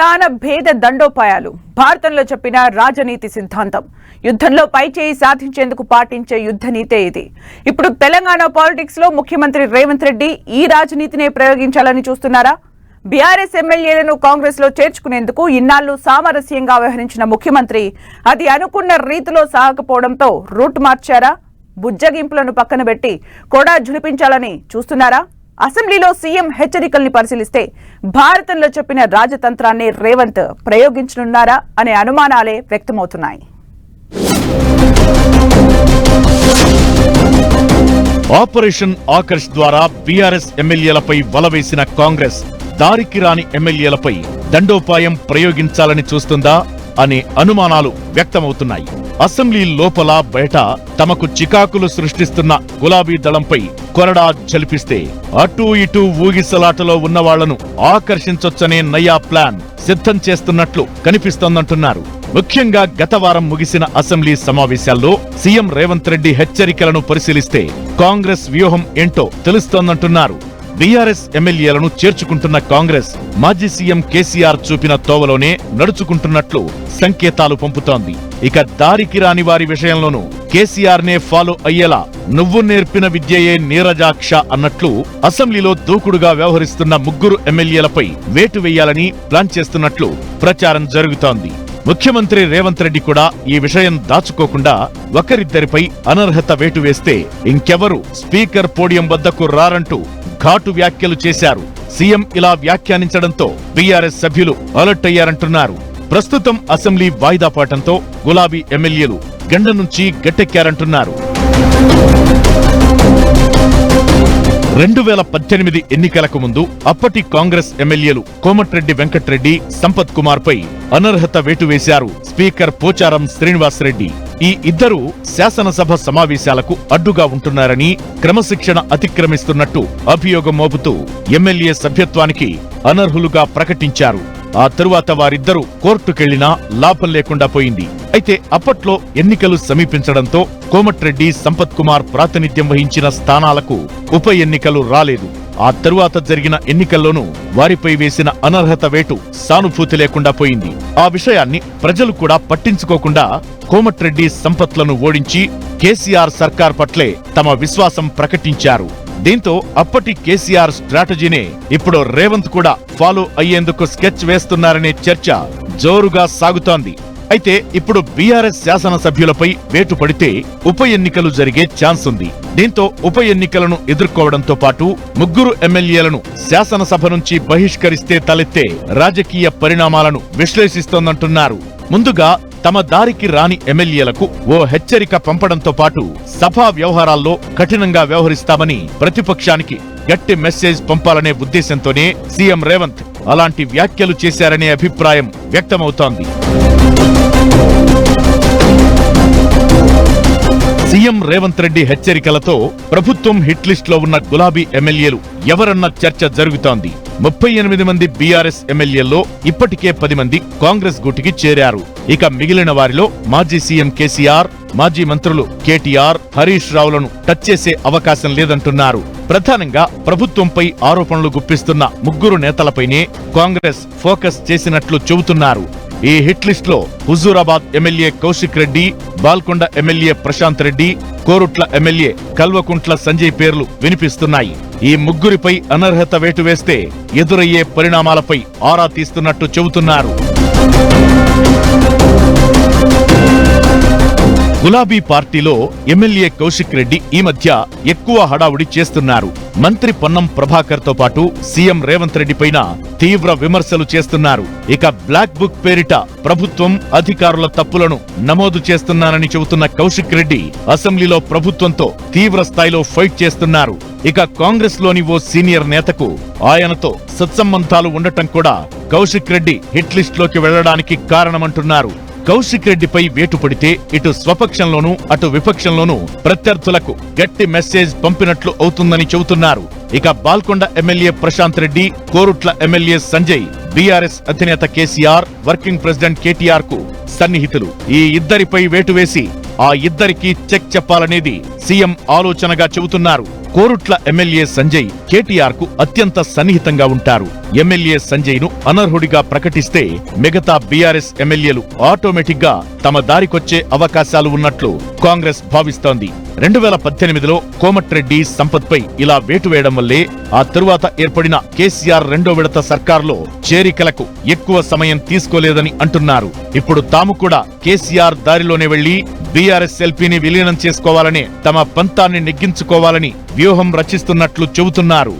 ప్రధాన భేద దండోపాయాలు. భారతంలో చెప్పిన రాజనీతి సిద్ధాంతం. యుద్ధంలో పైచేయి సాధించేందుకు పాటించే యుద్ధ నీతే ఇది. ఇప్పుడు తెలంగాణ పాలిటిక్స్లో ముఖ్యమంత్రి రేవంత్ రెడ్డి ఈ రాజనీతినే ప్రయోగించాలని చూస్తున్నారా? బీఆర్ఎస్ ఎమ్మెల్యేలను కాంగ్రెస్లో చేర్చుకునేందుకు ఇన్నాళ్ళు సామరస్యంగా వ్యవహరించిన ముఖ్యమంత్రి అది అనుకున్న రీతిలో సాగకపోవడంతో రూట్ మార్చారా? బుజ్జగింపులను పక్కన పెట్టి కూడా జులిపించాలని చూస్తున్నారా? అసెంబ్లీలో సీఎం హెచ్చరికల్ని పరిశీలిస్తే భారతంలో చెప్పిన రాజతంత్రాన్ని రేవంత్ ప్రయోగించనున్నారా అనే అనుమానాలే వ్యక్తమవుతున్నాయి. ఆపరేషన్ ఆకర్ష్ ద్వారా బీఆర్ఎస్ ఎమ్మెల్యేలపై వలవేసిన కాంగ్రెస్ దారికి రాని ఎమ్మెల్యేలపై దండోపాయం ప్రయోగించాలని చూస్తుందా అనే అనుమానాలు వ్యక్తమవుతున్నాయి. అసెంబ్లీ లోపల బయట తమకు చికాకులు సృష్టిస్తున్న గులాబీ దళంపై కొరడా జలిపిస్తే అటూ ఇటూ ఊగిసలాటలో ఉన్న వాళ్ళను ఆకర్షించొచ్చనే నయా ప్లాన్ సిద్ధం చేస్తున్నట్లు కనిపిస్తోందంటున్నారు. ముఖ్యంగా గత వారం ముగిసిన అసెంబ్లీ సమావేశాల్లో సీఎం రేవంత్ రెడ్డి హెచ్చరికలను పరిశీలిస్తే కాంగ్రెస్ వ్యూహం ఏంటో తెలుస్తోందంటున్నారు. బీఆర్ఎస్ ఎమ్మెల్యేలను చేర్చుకుంటున్న కాంగ్రెస్ మాజీ సీఎం కేసీఆర్ చూపిన తోవలోనే నడుచుకుంటున్నట్లు సంకేతాలు పంపుతోంది. ఇక దారికి రాని వారి విషయంలోనూ కేసీఆర్ నే ఫాలో అయ్యేలా నువ్వు నేర్పిన విద్యయే నీరజాక్ష అన్నట్లు అసెంబ్లీలో దూకుడుగా వ్యవహరిస్తున్న ముగ్గురు ఎమ్మెల్యేలపై వేటు వేయాలని ప్లాన్ చేస్తున్నట్లు ప్రచారం జరుగుతోంది. ముఖ్యమంత్రి రేవంత్ రెడ్డి కూడా ఈ విషయం దాచుకోకుండా ఒకరిద్దరిపై అనర్హత వేటు వేస్తే ఇంకెవరు స్పీకర్ పోడియం వద్దకు రారంటూ ఘాటు వ్యాఖ్యలు చేశారు. సీఎం ఇలా వ్యాఖ్యానించడంతో బీఆర్ఎస్ సభ్యులు అలర్ట్ అయ్యారంటున్నారు. ప్రస్తుతం అసెంబ్లీ వాయిదా పాటంతో గులాబీ ఎమ్మెల్యేలు గండ నుంచి గట్టెక్కారంటున్నారు. రెండు వేల పద్దెనిమిది ఎన్నికలకు ముందు అప్పటి కాంగ్రెస్ ఎమ్మెల్యేలు కోమటిరెడ్డి వెంకట్రెడ్డి సంపత్ కుమార్ పై అనర్హత వేటు వేశారు స్పీకర్ పోచారం శ్రీనివాసరెడ్డి. ఈ ఇద్దరు శాసనసభ సమావేశాలకు అడ్డుగా ఉంటున్నారని క్రమశిక్షణ అతిక్రమిస్తున్నట్టు అభియోగం మోపుతూ ఎమ్మెల్యే సభ్యత్వానికి అనర్హులుగా ప్రకటించారు. ఆ తరువాత వారిద్దరూ కోర్టుకెళ్ళినా లాభం లేకుండా పోయింది. అయితే అప్పట్లో ఎన్నికలు సమీపించడంతో కోమట్రెడ్డి సంపత్ కుమార్ ప్రాతినిధ్యం వహించిన స్థానాలకు ఉప ఎన్నికలు రాలేదు. ఆ తరువాత జరిగిన ఎన్నికల్లోనూ వారిపై వేసిన అనర్హత వేటు సానుభూతి లేకుండా పోయింది. ఆ విషయాన్ని ప్రజలు కూడా పట్టించుకోకుండా కోమట్రెడ్డి సంపత్లను ఓడించి కేసీఆర్ సర్కార్ పట్లే తమ విశ్వాసం ప్రకటించారు. దీంతో అప్పటి కేసీఆర్ స్ట్రాటజీనే ఇప్పుడు రేవంత్ కూడా ఫాలో అయ్యేందుకు స్కెచ్ వేస్తున్నారనే చర్చ జోరుగా సాగుతోంది. అయితే ఇప్పుడు బీఆర్ఎస్ శాసనసభ్యులపై వేటు పడితే ఉప ఎన్నికలు జరిగే ఛాన్స్ ఉంది. దీంతో ఉప ఎన్నికలను ఎదుర్కోవడంతో పాటు ముగ్గురు ఎమ్మెల్యేలను శాసనసభ నుంచి బహిష్కరిస్తే తలెత్తే రాజకీయ పరిణామాలను విశ్లేషిస్తోందంటున్నారు. ముందుగా తమ దారికి రాని ఎమ్మెల్యేలకు ఓ హెచ్చరిక పంపడంతో పాటు సభా వ్యవహారాల్లో కఠినంగా వ్యవహరిస్తామని ప్రతిపక్షానికి గట్టి మెసేజ్ పంపాలనే ఉద్దేశంతోనే సీఎం రేవంత్ అలాంటి వ్యాఖ్యలు చేశారనే అభిప్రాయం వ్యక్తమవుతోంది. సీఎం రేవంత్ రెడ్డి హెచ్చరికలతో ప్రభుత్వం హిట్ లిస్ట్లో ఉన్న గులాబీ ఎమ్మెల్యేలు ఎవరన్న చర్చ జరుగుతోంది. ముప్పై ఎనిమిది మంది బీఆర్ఎస్ ఎమ్మెల్యేల్లో ఇప్పటికే పది మంది కాంగ్రెస్ గుటికి చేరారు. ఇక మిగిలిన వారిలో మాజీ సీఎం కేసీఆర్ మాజీ మంత్రులు కేటీఆర్ హరీష్ రావులను టచ్ చేసే అవకాశం లేదంటున్నారు. ప్రధానంగా ప్రభుత్వంపై ఆరోపణలు గుప్పిస్తున్న ముగ్గురు నేతలపైనే కాంగ్రెస్ ఫోకస్ చేసినట్లు చెబుతున్నారు. ఈ హిట్ లిస్ట్లో Huzurabad MLA Kaushik Reddy Balkonda MLA Prashanth Reddy Korutla MLA Kalvakuntla Sanjay పేర్లు వినిపిస్తున్నాయి. ఈ ముగ్గురిపై అనర్హత వేటు వేస్తే ఎదురయ్యే పరిణామాలపై ఆరా తీస్తున్నట్టు చెబుతున్నారు. గులాబీ పార్టీలో ఎమ్మెల్యే కౌశిక్ రెడ్డి ఈ మధ్య ఎక్కువ హడావుడి చేస్తున్నారు. మంత్రి పొన్నం ప్రభాకర్తో పాటు సీఎం రేవంత్ రెడ్డి పైన తీవ్ర విమర్శలు చేస్తున్నారు. ఇక బ్లాక్ బుక్ పేరిట ప్రభుత్వం అధికారుల తప్పులను నమోదు చేస్తున్నానని చెబుతున్న కౌశిక్ రెడ్డి అసెంబ్లీలో ప్రభుత్వంతో తీవ్ర స్థాయిలో ఫైట్ చేస్తున్నారు. ఇక కాంగ్రెస్లోని ఓ సీనియర్ నేతకు ఆయనతో సత్సంబంధాలు ఉండటం కూడా కౌశిక్ రెడ్డి హిట్ లిస్ట్లోకి వెళ్ళడానికి కారణమంటున్నారు. కౌశిక్ రెడ్డిపై వేటు పడితే ఇటు స్వపక్షంలోనూ అటు విపక్షంలోనూ ప్రత్యర్థులకు గట్టి మెసేజ్ పంపినట్లు అవుతుందని చెబుతున్నారు. ఇక Balkonda MLA Prashanth Reddy Korutla MLA Sanjay BRS అధినేత కేసీఆర్ వర్కింగ్ ప్రెసిడెంట్ కేటీఆర్కు సన్నిహితులు. ఈ ఇద్దరిపై వేటు వేసి ఆ ఇద్దరికి చెక్ చెప్పాలనేది సీఎం ఆలోచనగా చెబుతున్నారు. కోరుట్ల ఎమ్మెల్యే సంజయ్ కేటీఆర్కు అత్యంత సన్నిహితంగా ఉంటారు. ఎమ్మెల్యే సంజయ్ను అనర్హుడిగా ప్రకటిస్తే మిగతా బీఆర్ఎస్ ఎమ్మెల్యేలు ఆటోమేటిక్గా తమ దారికొచ్చే అవకాశాలు ఉన్నట్లు కాంగ్రెస్ భావిస్తోంది. రెండు వేల పద్దెనిమిదిలో కోమట్రెడ్డి సంపత్పై ఇలా వేటు వేయడం వల్లే ఆ తరువాత ఏర్పడిన కేసీఆర్ రెండో విడత సర్కార్లో చేరికలకు ఎక్కువ సమయం తీసుకోలేదని అంటున్నారు. ఇప్పుడు తాము కూడా కేసీఆర్ దారిలోనే వెళ్ళి బీఆర్ఎస్ ఎల్పీని విలీనం చేసుకోవాలనే తమ పంతాన్ని నెగ్గించుకోవాలని వ్యూహం రచిస్తున్నట్లు చెబుతున్నారు.